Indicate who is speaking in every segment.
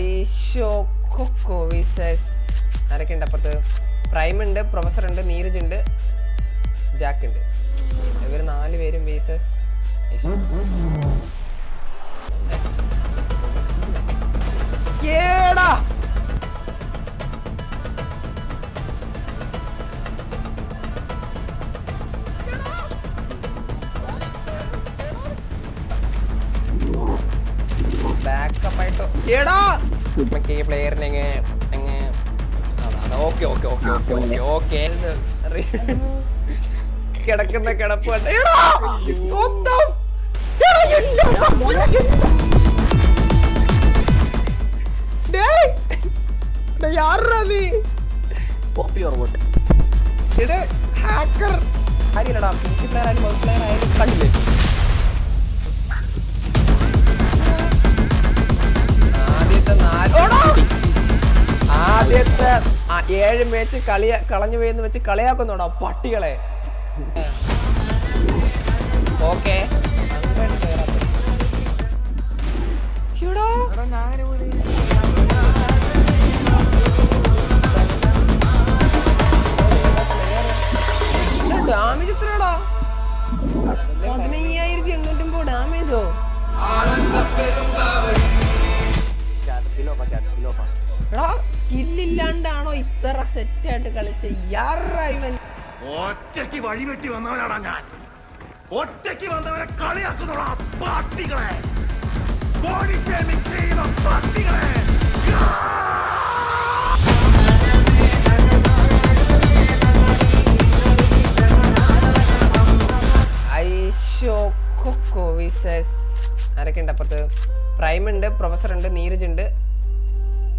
Speaker 1: ഐഷോ cocoa visas. ആരൊക്കെ ഉണ്ട് അപ്പുറത്ത്. പ്രൈം ഉണ്ട് പ്രൊഫസർ ഉണ്ട് നീരജ് ഉണ്ട് ജാക്ക് ഉണ്ട് ഇവർ നാല് പേരും വീസസ്. ഏടാ! ബാക്കപ്പ് ആയിട്ടോ. ഈ പ്ലെയറിനെ അങ്ങ് okay okay okay okay okay okay കിടക്കുന്ന കിടപ്പ് യാർരാ നീ? എടാ, hacker. ആരെയില്ലടാ, PC player ആരും ആയാലും കണ്ടില്ലേ? ആദ്യത്തെ ഏഴ് മാച്ച് കളിയ കളഞ്ഞു പോയെന്ന് വെച്ച് കളിയാക്കുന്നുണ്ടോ പട്ടികളെ. ഓക്കെ. ഡാമേജ്
Speaker 2: വഴിവെട്ടി വന്നവനാടാ ഞാൻ. ഒറ്റയ്ക്ക് വന്നവരെ കളിയാക്കുന്നോടാ പാട്ടികളെ ബോഡി ഷേമിംഗ് ചെയ്യുന്ന
Speaker 1: കൊക്കോ വിസസ് പ്രൈം ഉണ്ട് പ്രൊഫസർ ഉണ്ട് നീരജ് ഉണ്ട്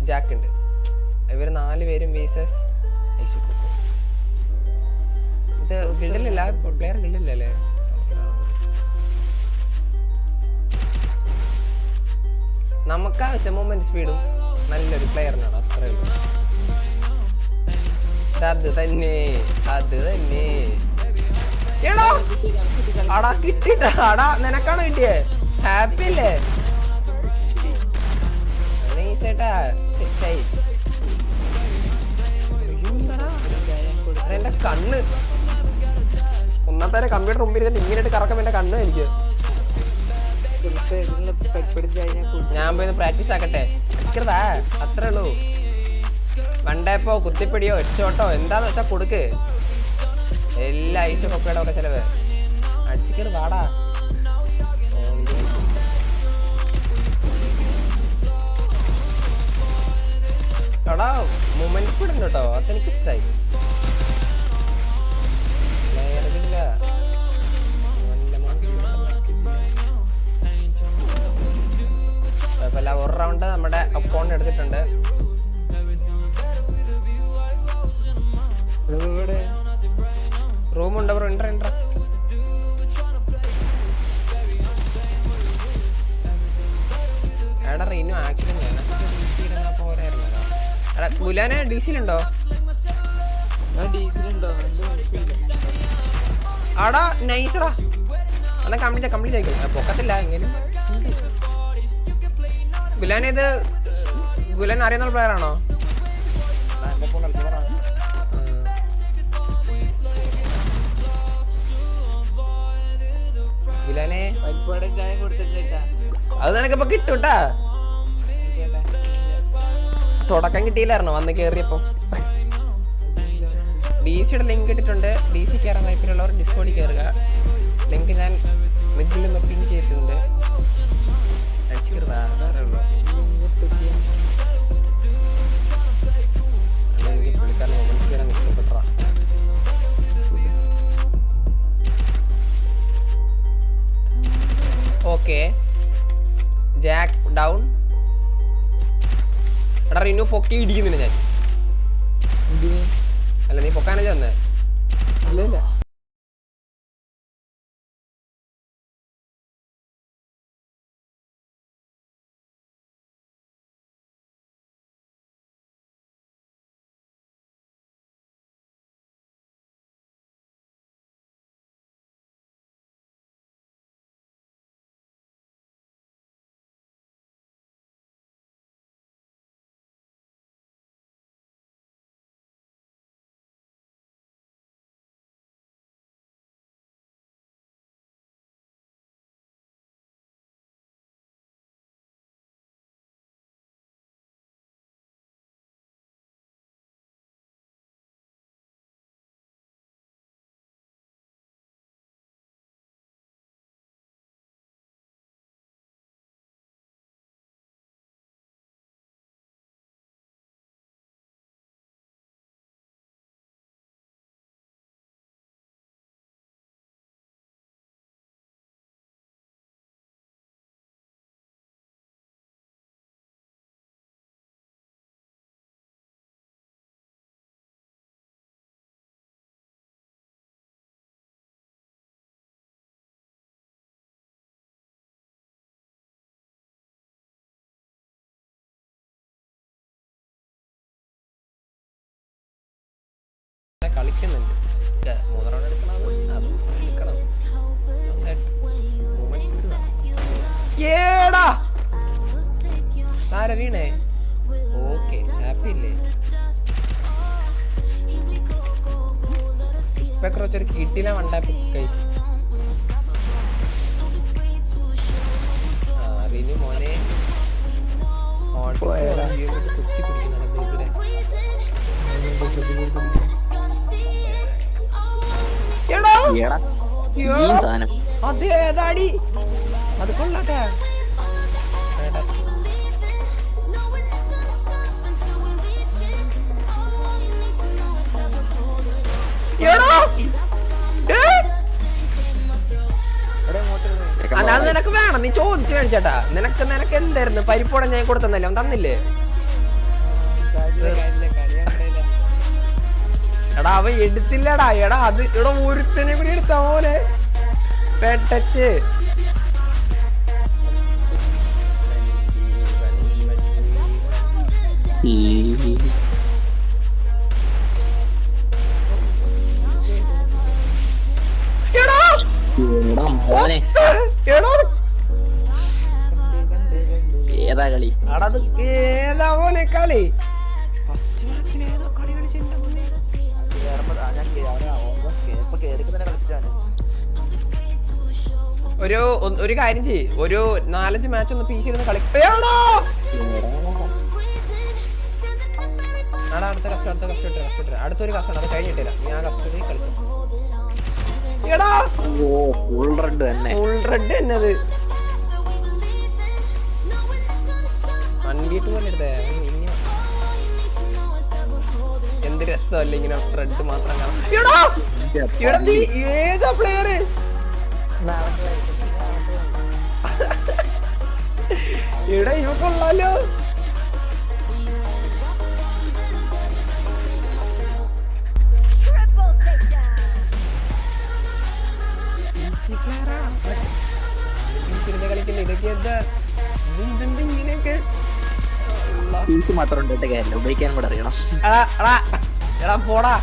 Speaker 1: ജാക്ക് ഉണ്ട് ഇവർ നാല് പേരും വിസസ്. ഐഷോ ഇത് ഗിൽഡിലല്ല പ്ലെയർ ഗിൽഡിലല്ലേ? നമുക്ക് ആവശ്യം മൊമെന്റ് സ്പീഡും നല്ലൊരു പ്ലെയറിനാണ് അത്രേ ഉള്ളൂ. അത് തന്നെ അത് തന്നെ. എടാ അടാ കിട്ടിട്ട അടാ നിനക്കാണോ കിട്ടിയേ? ഹാപ്പി അല്ലേ? നൈസേട്ടാ സെറ്റായി എന്റെ കണ്ണ് ഒന്നാമത്തെ കമ്പ്യൂട്ടർ മുമ്പിൽ ഇരുന്നിട്ട് ഇങ്ങനെ കറക്കം എന്റെ കണ്ണു എനിക്ക്. ഞാൻ പോയി പ്രാക്ടീസ് ആക്കട്ടെ. ചിക്കറതാ അത്രേ ഉള്ളൂ. വണ്ടേപ്പോ കുത്തിപ്പിടിയോ എച്ചോട്ടോ എന്താന്ന് വെച്ചാ കൊടുക്ക്. എല്ലാ ഐശോ കൊക്കയുടെ ഒക്കെ ചെലവ്. അടിച്ചിക്കറ് വാടാ. എടാ മൂമെന്റ് സ്പീഡ് ഉണ്ട് കേട്ടോ അതെനിക്ക് ഇഷ്ടായി കുഴപ്പമില്ല ഒരു റൗണ്ട് നമ്മുടെ അക്കൗണ്ട് എടുത്തിട്ടുണ്ട്. റൂമുണ്ട് ബ്രോ ഇൻട്ര ഇൻട്ര എടാ റീനു ആക്സിഡന്റ് പോരായിരുന്നല്ലോ. എടാ ഗുലാനെ ഡി സിയിലുണ്ടോ ആടാ നൈസടാ എന്നാ കംപ്ലീറ്റ് കംപ്ലീറ്റ് ആയിക്കോ പൊക്കത്തില്ല എങ്കിലും. ഗുലാൻ ഇത് ഗുലാൻ അറിയുന്ന പ്ലെയർ ആണോ? ഗുലാനെ അത് നിനക്കിപ്പോ കിട്ടൂട്ടാ. തുടക്കം കിട്ടിയില്ലായിരുന്നോ? വന്ന് കേറിയപ്പോ. ഡി സിയുടെ ലിങ്ക് ഇട്ടിട്ടുണ്ട് ഡി സി കയറാൻ താല്പര്യമുള്ളവർ ഡിസ്കോഡിൽ കയറുക ലിങ്ക് ഞാൻ മിഡിൽ നിന്ന് പിൻ ചെയ്തിട്ടുണ്ട്. കയറുക അത്രേ ഉള്ളൂ എനിക്ക് പുള്ളിക്കാരൻ മൊമെന്റ്സ് ചെയ്യാൻ ഇഷ്ടപ്പെട്ടതാ ഓക്കെ. ജാക്ക് ഡൗൺ എടാ റിനു പൊക്കി ഇടിക്കുന്നില്ല ഞാൻ. കളിക്കുന്നുണ്ട് ഇല്ല, മൂന്ന് മേടിച്ചേട്ടാ. നിനക്ക് നിനക്ക് എന്തായിരുന്നു? പരിപ്പോടെ ഞാൻ കൊടുത്തന്നല്ലേ? അവൻ തന്നില്ലേ? എടാ അവൻ എടുത്തില്ലടാ. എടാ അത് ഇവിടെ ഒരുത്തനെ കൂടി എടുത്ത പോലെ പെട്ടച്ച്. എടാ
Speaker 3: മോനെ.
Speaker 1: ഒരു ഒരു കാര്യം ചെയ്യ്. ഒരു നാലഞ്ച് മാച്ച് ഒന്ന് പീസ് ഇരുന്ന് കളി എടാ അടുത്ത കഷ്ടം അടുത്ത കഷ്ടം ഇട്ട് അടുത്തൊരു അത് കഴിഞ്ഞിട്ടില്ല ഞാൻ കഷ്ടത്തിൽ കളിച്ചു എടാ!
Speaker 3: ഓ ഫുൾ റെഡ് തന്നെ.
Speaker 1: ഫുൾ റെഡ് പോലെ എടുത്തേ എന്ത് രസമല്ല ഇങ്ങനെ റെഡ് മാത്രം കാണാം എടാ! എടാ നീ ഏതാ പ്ലെയർ എടാ ഇവ കൊള്ളാലോ. കളിക്കില്ല? ഇതൊക്കെ എന്താ? ഇതെന്ത് ഇങ്ങനെയൊക്കെ?
Speaker 3: മാത്രം ഉണ്ട്? കാര്യമില്ല ഉപയോഗിക്കാൻ കൂടെ അറിയണം.
Speaker 1: എടാ, എടാ, എടാ പോടാ.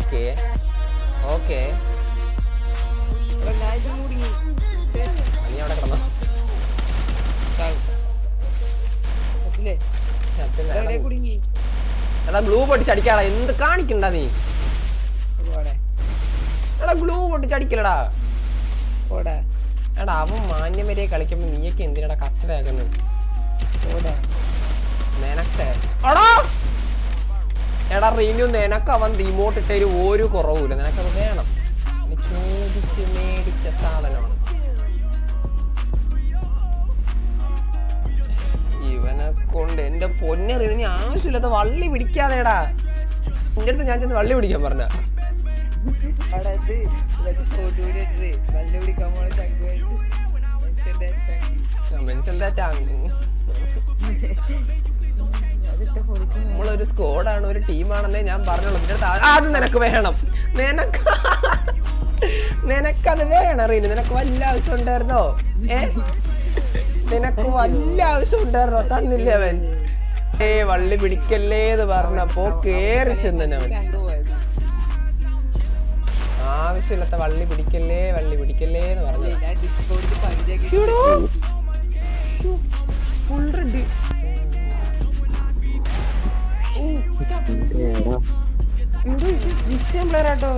Speaker 1: ഓക്കെ. ഓക്കെ. നീ അവിടെ കിടന്നോ. എടാ, ഗ്ലൂ പൊട്ടിച്ചടിക്കാടാ എന്ത് കാണിക്കണ്ട നീ? എടാ ഗ്ലൂ പൊട്ടിച്ചടിക്കലടാ എടാ അവൻ മാന്യമരെ കളിക്കുമ്പോ നീയൊക്കെ എന്തിനടാ കച്ചടയാക്കുന്നത് നിനക്ക് എടാ! എടാ റീനു നിനക്ക് അവൻ റിമോട്ട് ഇട്ടൊരു ഒരു കുറവുമില്ല. നിനക്കത് വേണം. ചോദിച്ച് മേടിച്ച സാധനമാണ്. ഇവനെ കൊണ്ട് എന്റെ പൊന്നെ നീ ആവശ്യമില്ലാത്ത വള്ളി പിടിക്കാതെടാ. എന്റെ അടുത്ത് ഞാൻ ചെന്ന് വള്ളി പിടിക്കാൻ പറഞ്ഞ മെൻഷൻ നമ്മളൊരു സ്ക്വാഡാണ് ഒരു ടീമാണെന്നേ ഞാൻ പറഞ്ഞുള്ളൂ. നിന്റെ അത് നിനക്ക് വേണം. നിനക്ക് നിനക്കത് വേണം റീന്. നിനക്ക് വല്ല ആവശ്യം ഉണ്ടായിരുന്നോ? ഏ? നിനക്ക് വല്ല ആവശ്യം ഉണ്ടായിരുന്നോ? തന്നില്ല അവൻ? ഏ വള്ളി പിടിക്കല്ലേ എന്ന് പറഞ്ഞപ്പോ കേറി ചെന്നവൻ. ആവശ്യമില്ലാത്ത വള്ളി പിടിക്കല്ലേ വള്ളി പിടിക്കല്ലേ എന്ന് പറഞ്ഞു ഫുൾ റെഡ് വിഷയം പ്ലെയർ ആട്ടോ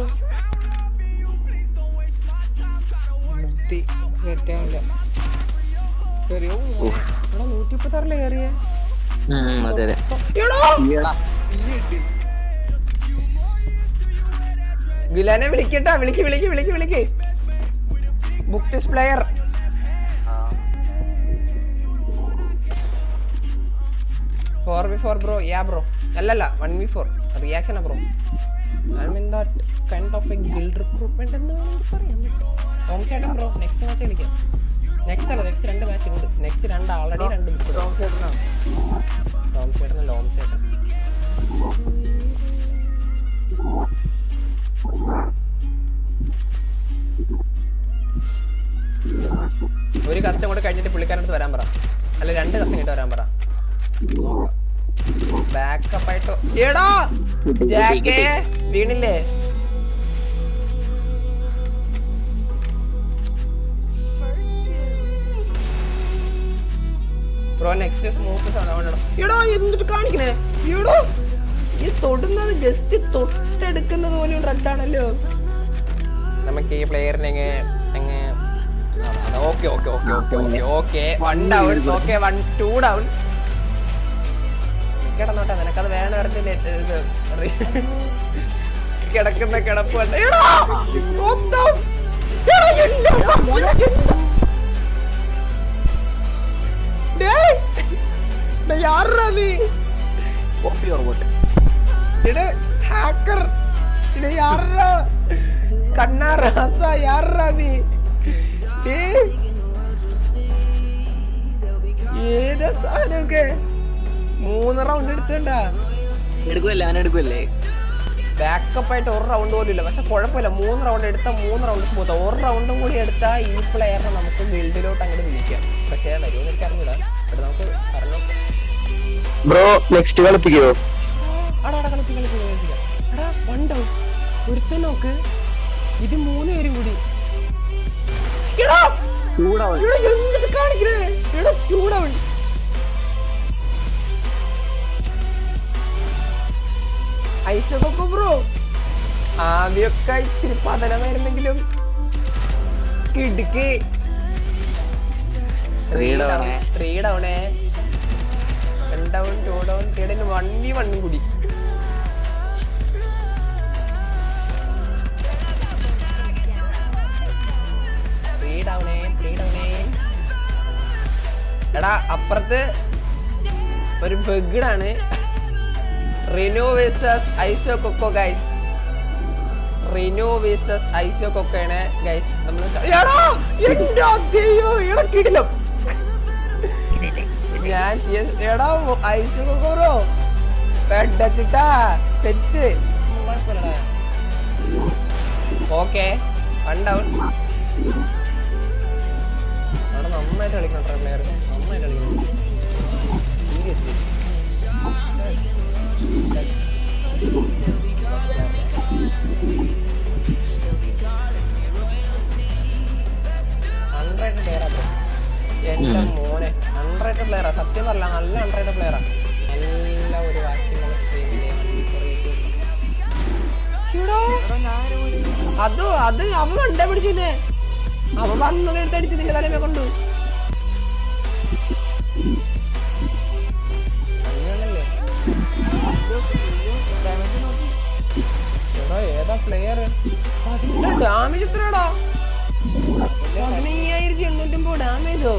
Speaker 1: നൂറ്റി മുപ്പത്താറിൽ കയറിയേ
Speaker 3: അതെ അതെ.
Speaker 1: എടാ!
Speaker 3: എടാ
Speaker 1: വിലാനെ വിളിക്കട്ടാ. വിളിക്ക് വിളിക്ക് വിളിക്ക് വിളിക്ക്. Book this player four B four bro yeah bro അല്ലല്ല one v four reaction bro I mean that kind of a guild recruitment എന്ന് വേണമെങ്കിൽ പറയാൻ പറ്റും. ടോം ചേട്ടൻ ബ്രോ നെക്സ്റ്റ് മാച്ച് കളിക്കാം. നെക്സ്റ്റ് അല്ല നെക്സ്റ്റ് രണ്ട് മാച്ച് ഉണ്ട്. നെക്സ്റ്റ് രണ്ട് ആൾറെഡി രണ്ട് ടോം ചേട്ടൻ ലോം ചേട്ടൻ. ഒരു കസ്റ്റം കൂടെ കഴിഞ്ഞിട്ട് പുള്ളിക്കാരന്റെ അടുത്ത് വരാൻ പറ. അല്ല രണ്ട് കസ്റ്റം കിട്ടി വരാൻ പറ. നോക്കാം. ബാക്കപ്പ് ആയിട്ടോ. എടാ ജാക്കേ വീണില്ലേ? ബ്രോ നെക്സ്റ്റ് സ്മൂത്ത് സൗണ്ട് എടോ എന്നിട്ട് കാണിക്കണേ? എടോ ഈ തൊടുന്നത് ജസ്റ്റ് തൊട്ടെടുക്കുന്നത് പോലും റെഡാണല്ലോ നമുക്ക് ഈ പ്ലെയറിനെ അങ്ങ് അങ്ങ് okay okay okay okay okay okay. One down okay one two down കിടന്നോട്ടെ നിനക്കത് വേണ കിടക്കുന്ന കിടപ്പ് ഏത് എടാ! What the- എടാ, എന്താ? എടാ, എന്താ? ഡേയ്! ഡേയ്, യാർരാ നീ?
Speaker 3: കോപ്പി റോബോട്ട്
Speaker 1: എടേ, hacker. എടേ, യാർരാ? കണ്ണാ റാസ, യാർരാ നീ? ഏയ്! ഏതാ സാധനമൊക്കെ മൂന്ന് റൗണ്ട് എടുത്തുണ്ടാ?
Speaker 3: എടുക്കുമല്ലേ അവൻ എടുക്കുമല്ലേ
Speaker 1: ബാക്കപ്പ് ആയിട്ട് ഒരു റൗണ്ട് പോലും ഇല്ല. പക്ഷെ കുഴപ്പമില്ല. മൂന്ന് റൗണ്ട് എടുത്ത മൂന്ന് റൗണ്ട് സ്മൂത്ത് ഒരു റൗണ്ടും കൂടി എടുത്താൽ ഈ പ്ലെയറിനെ നമുക്ക് ബിൽഡിലോട്ട് അങ്ങോട്ട് വിളിക്കാം. പക്ഷെ വരുമെന്ന് എനിക്ക് അറിഞ്ഞൂടാ ഇവിടെ നമുക്ക് പറഞ്ഞു
Speaker 4: ബ്രോ നെക്സ്റ്റ് കളിപ്പിക്കോ?
Speaker 1: അടാ അടാ കളിപ്പി കളിപ്പി കളിപ്പിക്കാം എടാ വൺ ഡൗൺ ഒരുത്തൻ നോക്ക്. ഇത് മൂന്ന് പേരും കൂടി. എടാ! എന്നിട്ട് കാണിക്കണേ? എടാ ടൂ ഡൗൺ ഐസൊക്കെ ബ്രോ ആദ്യമൊക്കെ ഇച്ചിരി പതനമായിരുന്നെങ്കിലും കിടുക്ക്.
Speaker 3: Three down ഏ.
Speaker 1: Three ഡൗണേ one down two down three down one v വണ്ണും കൂടി. ത്രീ ഡൗണേ ത്രീ ഡൗണേ എടാ അപ്പുറത്ത് ഒരു ബഗ്ഡാണ് Rino versus Iso Koko guys Rinu versus Iso കൊക്കോയാണ് guys നമ്മൾ കിടിലം. ഞാൻ എടാ ഐസോ കൊക്കോ ബ്രോ. പെട്ടച്ചിട്ടാ തെറ്റ് ഓക്കെ വൺ നന്നായിട്ട് കളിക്കണം നന്നായിട്ട് കളിക്കണം. സീരിയസ്ലി ഹൺഡ്രഡ് പ്ലെയറാ എന്റെ മോനെ ഹൺഡ്രഡ് പ്ലെയറാ സത്യം പറയില്ല നല്ല ഹൺഡ്രഡ് പ്ലെയറാ നല്ല ഒരു വാക്സിനുള്ള സ്ട്രീമിൽ അതോ അത് അവൻ കണ്ടേ പിടിച്ചു അവൻ വന്നത് എടുത്തടിച്ചു നിന്റെ തലമേ കൊണ്ടു. ഡാമേജ് എത്രയാടാ? പതിനയ്യായിരത്തി എണ്ണൂറ്റമ്പത് ഡാമേജോ?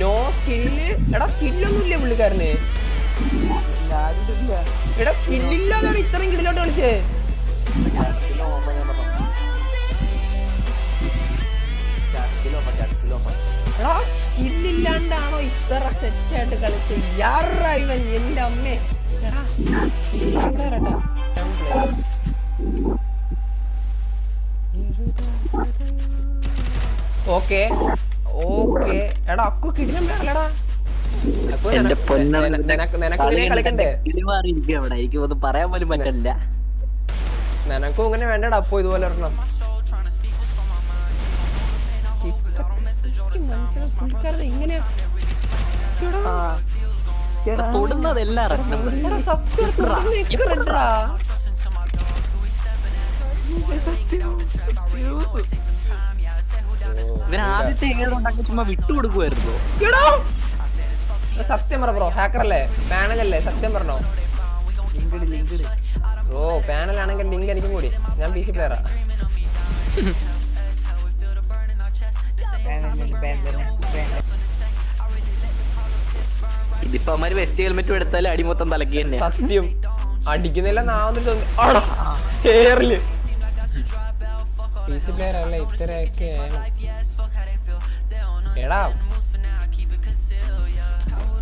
Speaker 1: നോ സ്കില്ല് എടാ സ്കില്ലൊന്നുമില്ലേ പുള്ളിക്കാരന്? എടാ സ്കില്ലില്ലാതാണ് ഇത്രയും കിടിലോട്ട് കളിച്ചേ? സ്കില്ലില്ലാണ്ടാണോ ഇത്ര സെറ്റ് ആയിട്ട് യാറായി എന്റെ അമ്മേ. ഓക്കെ. ഓക്കെ. എടാ അക്കു കിടിലം അല്ലടാ അക്കു
Speaker 3: എന്റെ
Speaker 1: നിനക്ക് നിനക്ക് നിനക്ക് നിനക്ക് ഇങ്ങനെ കളിക്കണ്ടേ?
Speaker 3: കിളിമാറിയിരിക്കും അവിടെ എനിക്ക് ഒന്നും പറയാൻ പോലും പറ്റില്ല
Speaker 1: നിനക്കും ഇങ്ങനെ വേണ്ടടാ അപ്പോ ഇതുപോലെ ഒരെണ്ണം. പുള്ളിക്കാരത് ഇങ്ങനെ
Speaker 3: തൊടുന്നതെല്ലാം ഇവൻ ആദ്യത്തെ ഏതുണ്ടാക്കി ചുമ്മാ വിട്ടുകൊടുക്കുമായിരുന്നു
Speaker 1: എടാ. സത്യം പറ ബ്രോ. ഹാക്കർ അല്ലേ? പാനൽ അല്ലേ? സത്യം പറഞ്ഞോ. ഓ പാനൽ ആണെങ്കിൽ ലിങ്ക് എനിക്കും കൂടി. ഞാൻ പി സി പ്ലെയറാ
Speaker 3: ഇതിപ്പോ അവന്മാര് വെസ്റ്റ് ഹെൽമെറ്റും എടുത്താൽ അടി മൊത്തം തലക്കി തന്നെ
Speaker 1: സത്യം. അടിക്കുന്നില്ല നാവുന്നിട്ട് ഹെയറിൽ പി സി പ്ലെയർ അല്ല ഇത്രയൊക്കെ എടാ.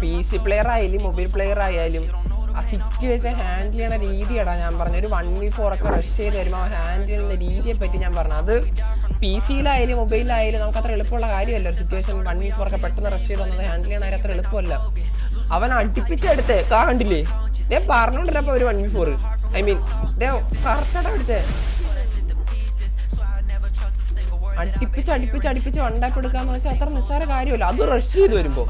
Speaker 1: പി സി പ്ലെയർ ആയാലും മൊബൈൽ പ്ലെയർ ആയാലും ആ സിറ്റുവേഷൻ ഹാൻഡിൽ ചെയ്യണ രീതിയടാ ഞാൻ പറഞ്ഞ ഒരു വൺ വി ഫോർ ഒക്കെ റഷ് ചെയ്ത് വരുമ്പോൾ ഹാൻഡിൽ ചെയ്യുന്ന രീതിയെ പറ്റി ഞാൻ പറഞ്ഞു അത് പി സിയിലായാലും മൊബൈലിലായാലും നമുക്ക് അത്ര എളുപ്പമുള്ള കാര്യമല്ല. ഒരു സിറ്റുവേഷൻ വൺ വി ഫോർ ഒക്കെ പെട്ടെന്ന് റഷ് ചെയ്ത് വന്നത് ഹാൻഡിൽ ചെയ്യണ അത്ര എളുപ്പമല്ല. അവൻ അടുപ്പിച്ചെടുത്ത് കാ കണ്ടില്ലേ? ഞാൻ പറഞ്ഞോണ്ടിരുന്നപ്പോ ഒരു one B four I mean കറക്റ്റാണ് എടുത്തേ? അടുപ്പിച്ച് അടുപ്പിച്ച് അടുപ്പിച്ച് ഉണ്ടാക്കി കൊടുക്കാന്ന് വെച്ചാൽ അത്ര നിസ്സാര കാര്യമല്ല. അത് റഷ് ചെയ്ത് വരുമ്പോ.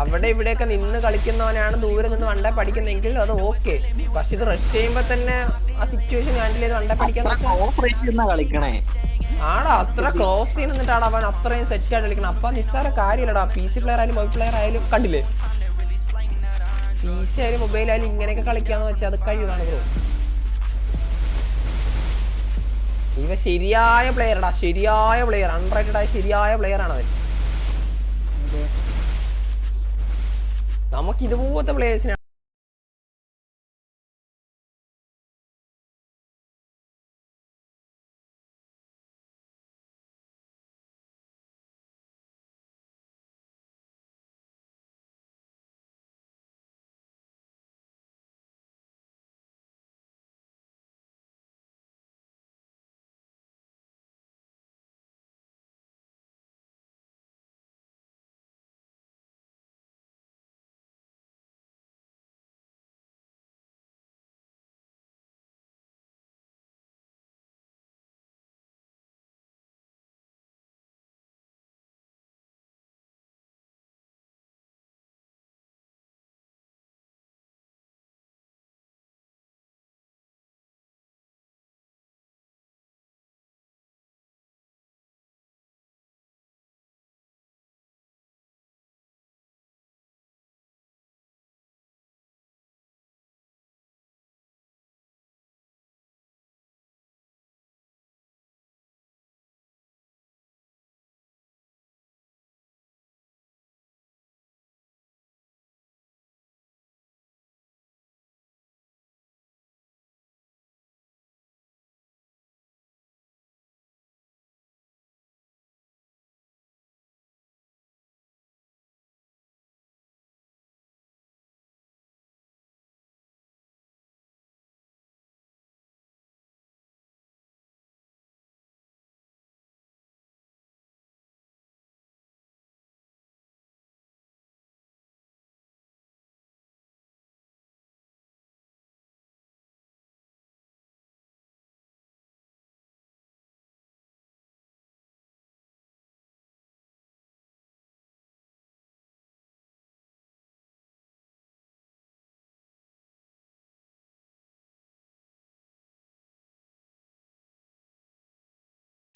Speaker 1: അവിടെ ഇവിടെയൊക്കെ നിന്ന് കളിക്കുന്നവനാണ് ദൂരെ നിന്ന് വണ്ട പഠിക്കുന്നെങ്കിൽ അത് ഓക്കെ പക്ഷെ ഇത് റഷ് ചെയ്യുമ്പോ തന്നെ ആ സിറ്റുവേഷൻ ഹാൻഡിൽ ചെയ്ത് വണ്ട
Speaker 3: പഠിക്കാൻ കളിക്കണേ.
Speaker 1: ആടാ അത്ര ക്ലോസ് സീൻ എന്നിട്ടാണ് അവൻ അത്രയും സെറ്റ് ആയിട്ട് കളിക്കണം. അപ്പൊ നിസ്സാര കാര്യമില്ലടാ പി സി പ്ലെയർ ആയാലും മൊബൈൽ പ്ലെയർ ആയാലും കണ്ടില്ലേ? പി സി ആയാലും മൊബൈൽ ആയാലും ഇങ്ങനെയൊക്കെ കളിക്കാന്ന് വെച്ചാൽ അത് കഴിവാണ് ബ്രോ ഇവ ശരിയായ പ്ലെയർടാ ശരിയായ പ്ലെയർ അൺറൈറ്റഡ് ആയ ശരിയായ പ്ലെയർ ആണ് അവൻ. നമുക്ക് ഇതുപോലത്തെ പ്ലേയേഴ്സിനെ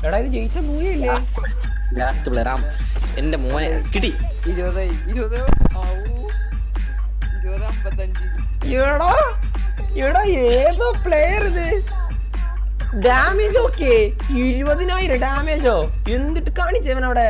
Speaker 1: എടാ ഇത് ജയിച്ച മൂവിയല്ലേ
Speaker 3: ലാസ്റ്റ് പ്ലെയർ ആം എന്റെ മോനെ കിടി.
Speaker 5: ഇരുപത് ഇരുപത്. ആവൂ. ഇരുപത് അമ്പത്തഞ്ച്
Speaker 1: എടാ എടാ ഏതോ പ്ലെയർ ഇത്? Damage okay. ഇരുപതിനായിരം ഡാമേജോ എന്നിട്ട് കാണിച്ചവൻ അവിടെ